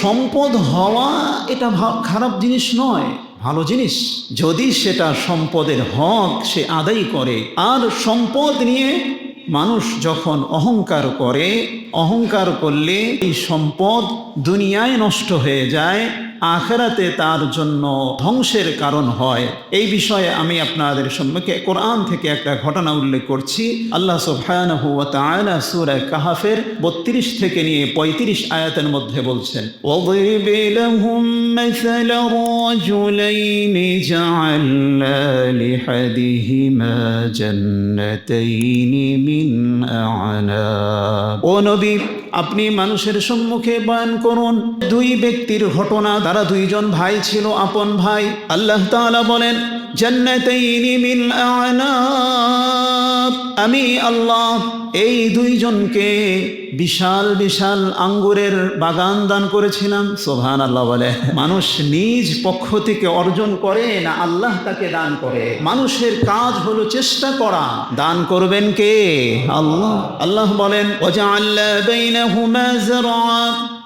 সম্পদ হওয়া এটা খারাপ জিনিস নয়, ভালো জিনিস। যদি সেটা সম্পদের হক সে আদায় করে, আর সম্পদ নিয়ে মানুষ যখন অহংকার করে, অহংকার করলে এই সম্পদ দুনিয়ায় নষ্ট হয়ে যায় আখেরাতে তার জন্য ধ্বংসের কারণ হয়। এই বিষয়ে আমি আপনাদের সম্মুখে কোরআন থেকে একটা ঘটনা উল্লেখ করছি। আল্লাহ সুবহানাহু ওয়া তাআলা সূরা কাহাফের 32 থেকে নিয়ে 35 আয়াতের মধ্যে বলছেন ও নবী আপনি মানুষের সম্মুখে বয়ান করুন। দুই ব্যক্তির ঘটনা তারা দুইজন ভাই ছিল, আপন ভাই। আল্লাহ তালা বলেন জান্নাতাইনি মিন আ'নাব। আমি আল্লাহ এই দুইজনকে বিশাল বিশাল আঙ্গুরের বাগান দান করেছিলাম সোহান আল্লাহ বলে। মানুষ নিজ পক্ষ থেকে অর্জন করে না আল্লাহ তাকে দান করে? মানুষের কাজ হলো চেষ্টা করা। দান করবেন কে? আল্লাহ। আল্লাহ বলেন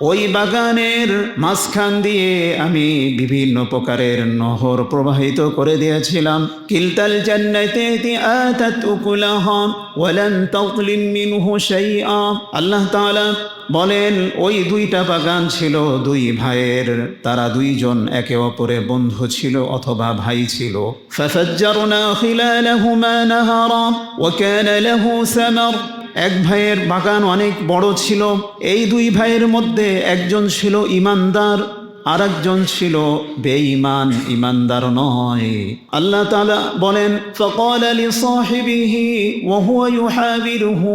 ওই বাগানের মাঝখান দিয়ে আমি বিভিন্ন প্রকারের নহর প্রবাহিত করে দিয়েছিলাম। কিলতাল জান্নাতাতি আতাত উকুলাহা ওয়ালান তাগলিম মিনহু শাইআ। আল্লাহ তাআলা বলেন, ওই দুইটা বাগান ছিল দুই ভাইয়ের, তারা দুইজন একে অপরে বন্ধু ছিল অথবা ভাই ছিল। ফাফাজ্জারনা খিলালাহুমা নাহারা, ওয়া কানা লাহু সামার। এক ভাইয়ের বাগান অনেক বড় ছিল। এই দুই ভাইয়ের মধ্যে একজন ছিল ইমানদার আর একজন ছিল বেঈমান, ইমানদার নয়। আল্লাহ তালা বলেন সকল আলী সাহেবিহি ওহু ইউহাবিরুহু,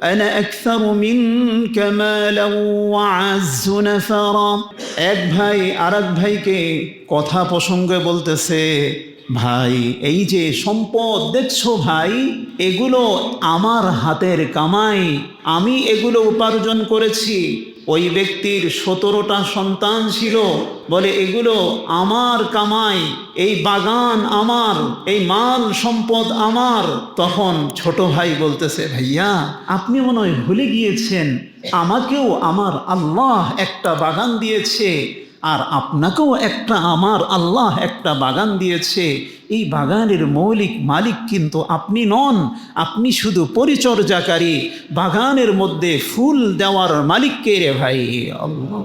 আনা আকসারু মিনকা মালান ওয়া এক ভাই ভাইকে কথা প্রসঙ্গে বলতেছে ভাই, এই যে সম্পদ দেখছ ভাই, এগুলো আমার হাতের কামাই, আমি এগুলো উপার্জন করেছি। ওই ব্যক্তির সতেরোটা সন্তান ছিল, বলে এগুলো আমার কামাই, এই বাগান আমার, এই মাল সম্পদ আমার। তখন ছোট ভাই বলতেছে, ভাইয়া, আপনি মনে হয় ভুলে গিয়েছেন, আমাকেও আমার আল্লাহ একটা বাগান দিয়েছে আর আপনাকেও একটা আমার আল্লাহ একটা বাগান দিয়েছে। এই বাগানের মৌলিক মালিক কিন্তু আপনি নন, আপনি শুধু পরিচর্যাকারী। বাগানের মধ্যে ফুল দেওয়ার মালিক কে রে ভাই? আল্লাহ।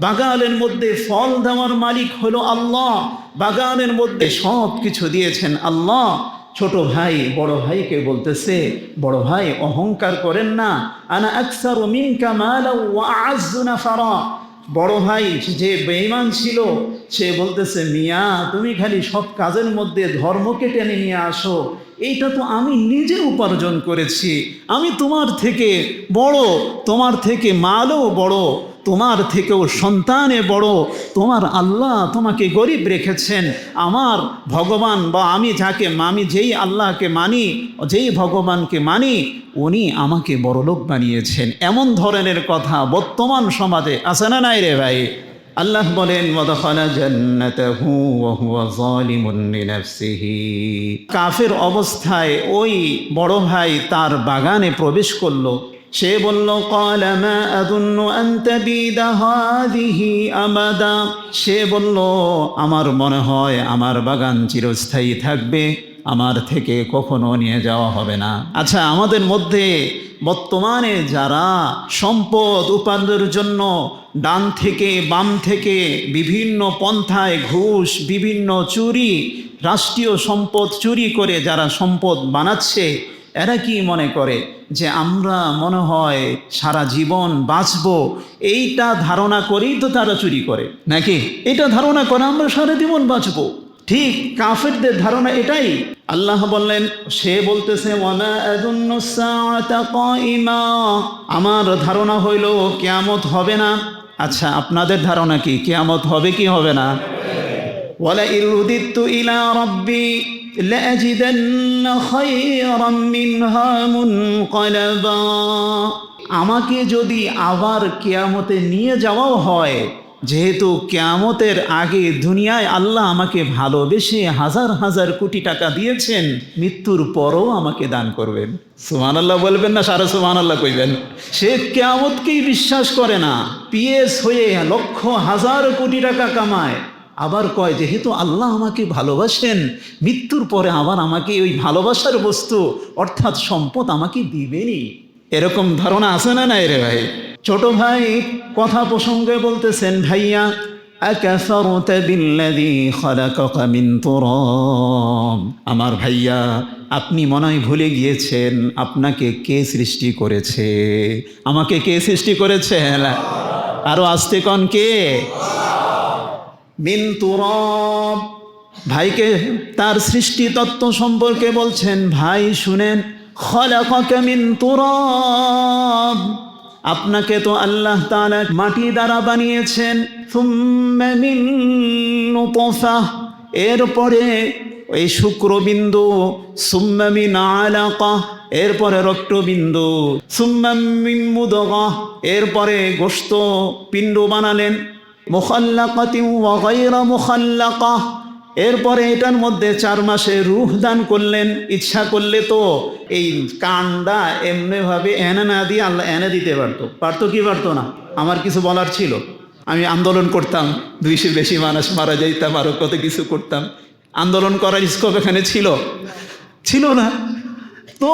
বাগানের মধ্যে ফল দেওয়ার মালিক হলো আল্লাহ। বাগানের মধ্যে সব কিছু দিয়েছেন আল্লাহ। ছোট ভাই বড় ভাইকে বলতেছে, বড় ভাই, অহংকার করেন না। আনা আকসার মিনকা মালা ওয়া আযযু নাফারা। বড় ভাই, যে বেঈমান ছিল, সে বলতেছে, মিয়া, তুমি খালি সব কাজের মধ্যে ধর্মকে টেনে নিয়ে আসো। এইটা তো আমি নিজে উপার্জন করেছি। আমি তোমার থেকে বড়, তোমার থেকে মালও বড়। তোমার থেকেও সন্তানে বড়, তোমার আল্লাহ তোমাকে গরিব রেখেছেন। আমার ভগবান বা আমি যাকে আমি যেই আল্লাহকে মানি, যেই ভগবানকে মানি, উনি আমাকে বড়লোক বানিয়েছেন। এমন ধরনের কথা বর্তমান সমাজে আছে না নাই রে ভাই? আল্লাহ বলেন কাফের অবস্থায় ওই বড় ভাই তার বাগানে প্রবেশ করল। সে বলল কলামা আদুন্নু আন্তাবিদা আমাদা। সে বলল, আমার মনে হয় আমার বাগান চিরস্থায়ী থাকবে, আমার থেকে কখনো নিয়ে যাওয়া হবে না। আচ্ছা আমাদের মধ্যে বর্তমানে যারা সম্পদ উপার্জনের জন্য ডান থেকে বাম থেকে বিভিন্ন পন্থায় ঘুষ, বিভিন্ন চুরি, রাষ্ট্রীয় সম্পদ চুরি করে যারা সম্পদ বানাচ্ছে এরা কি মনে করে যে আমরা মনে হয় সারা জীবন বাঁচব? এইটা ধারণা করেই তো তারা চুরি করে। নাকি? এটা ধারণা করে আমরা সারা জীবন বাঁচব। ঠিক কাফেরদের ধারণা এটাই। আল্লাহ বললেন সে বলতেছে আমার ধারণা হইল কেয়ামত হবে না। আচ্ছা আপনাদের ধারণা কি? কেয়ামত হবে কি হবে না? বলে ইলা রব্বি। لأجدن خيرا منها منقلبا আমাকে যদি আবার কেয়ামতে নিয়ে যাওয়াও হয় যেহেতু কেয়ামতের আগে দুনিয়ায় আল্লাহ আমাকে ভালোবেসে হাজার হাজার কোটি টাকা দিয়েছেন মৃত্যুর পরও আমাকে দান করবেন সুমান আল্লাহ বলবেন না সারা সুমান আল্লাহ কইবেন সে কেয়ামতকেই বিশ্বাস করে না পিএস হয়ে লক্ষ হাজার কোটি টাকা কামায় আবার কয়, যেহেতু আল্লাহ আমাকে ভালোবাসেন, মৃত্যুর পরে আবার আমাকে ওই ভালোবাসার বস্তু, অর্থাৎ সম্পদ আমাকে দিবেনি এরকম ধারণা আছে না নাই রে ভাই? ছোট ভাই কথা প্রসঙ্গে বলতেছেন, ভাইয়া আমার ভাইয়া, আপনি মনে হয় ভুলে গিয়েছেন, আপনাকে কে সৃষ্টি করেছে? আমাকে কে সৃষ্টি করেছে? হ্যাঁ, হ্যাঁ। আরও আসতে কন কে? মিন তুরব। ভাইকে তার সৃষ্টি তত্ত্ব সম্পর্কে বলছেন, ভাই, শুনেন, খলাকাকা মিন তুরব। আপনাকে তো আল্লাহ তাআলা মাটি দ্বারা বানিয়েছেন। সুম্মা মিন নুতফাহ এরপরে ওই শুক্রবিন্দু, সুম্মা মিন আলাকা। এরপরে রক্তবিন্দু, সুম্মা মিন মুদগা। এরপরে গোস্ত পিণ্ড বানালেন। মুখাল্লাকাতি ওয়া গায়রা মুখাল্লাকা। এরপরে এটার মধ্যে চার মাসে রুহ দান করলেন। ইচ্ছা করলে তো এই কান্ডা এমনিভাবে এনে না দিয়ে আল্লাহ এনে দিতে পারতো। পারতো কি পারতো না? আমার কিছু বলার ছিল। আমি আন্দোলন করতাম, দুইশো বেশি মানুষ মারা যাইতাম আরও কত কিছু করতাম। আন্দোলন করার স্কোপ এখানে ছিল? ছিল না। তো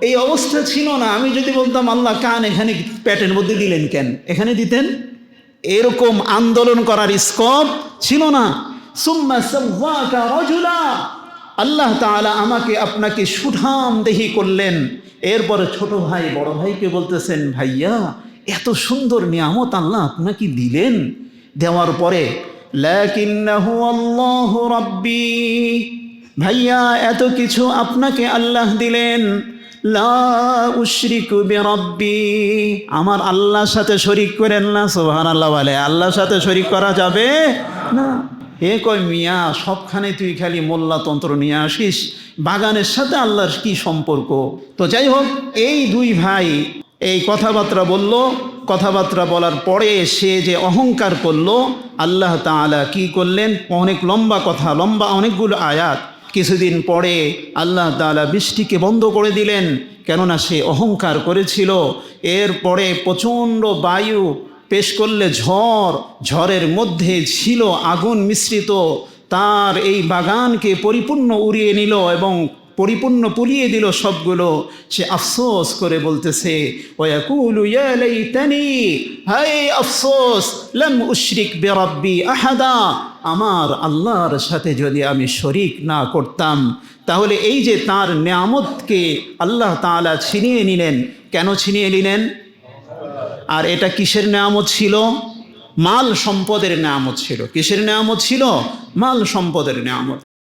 এই অবস্থা ছিল না। আমি যদি বলতাম, আল্লাহ কান এখানে প্যাটের মধ্যে দিলেন কেন? এখানে দিতেন? এরকম আন্দোলন করার স্কোপ ছিল না। আল্লাহ তাআলা আমাকে আপনাকে সুঠাম দেহি করলেন। এরপরে ছোট ভাই, বড় ভাইকে বলতেছেন, ভাইয়া, এত সুন্দর নিয়ামত আল্লাহ আপনাকে দিলেন। দেওয়ার পরে ভাইয়া, এত কিছু আপনাকে আল্লাহ দিলেন। লা আমার আল্লাহর সাথে শরিক করেন না, সুবহানাল্লাহ বলে। আল্লাহর সাথে শরিক করা যাবে না। হে কয় মিয়া, সবখানে তুই খালি মোল্লাতন্ত্র নিয়ে আসিস। বাগানের সাথে আল্লাহর কি সম্পর্ক? তো যাই হোক, এই দুই ভাই এই কথাবার্তা বলল। কথাবার্তা বলার পরে সে যে অহংকার করল, আল্লাহ তাআলা কি করলেন? অনেক লম্বা কথা, লম্বা অনেকগুলো আয়াত কিছুদিন পরে আল্লাহ তাআলা বৃষ্টিকে বন্ধ করে দিলেন, কেননা সে অহংকার করেছিল। এরপরে প্রচণ্ড বায়ু পেশ করলে ঝড়, ঝড়ের মধ্যে ছিল আগুন মিশ্রিত। তার এই বাগানকে পরিপূর্ণ উড়িয়ে নিল এবং পরিপূর্ণ পুড়িয়ে দিল সবগুলো। সে আফসোস করে বলতেছে হাই আফসোস, লাম উশরিক বিরাব্বি আহাদা। আমার আল্লাহর সাথে যদি আমি শরিক না করতাম, তাহলে এই যে তার নিয়ামতকে আল্লাহ তালা ছিনিয়ে নিলেন, কেন ছিনিয়ে নিলেন? আর এটা কিসের নিয়ামত ছিল? মাল সম্পদের নিয়ামত ছিল। কিসের নিয়ামত ছিল? মাল সম্পদের নেয়ামত।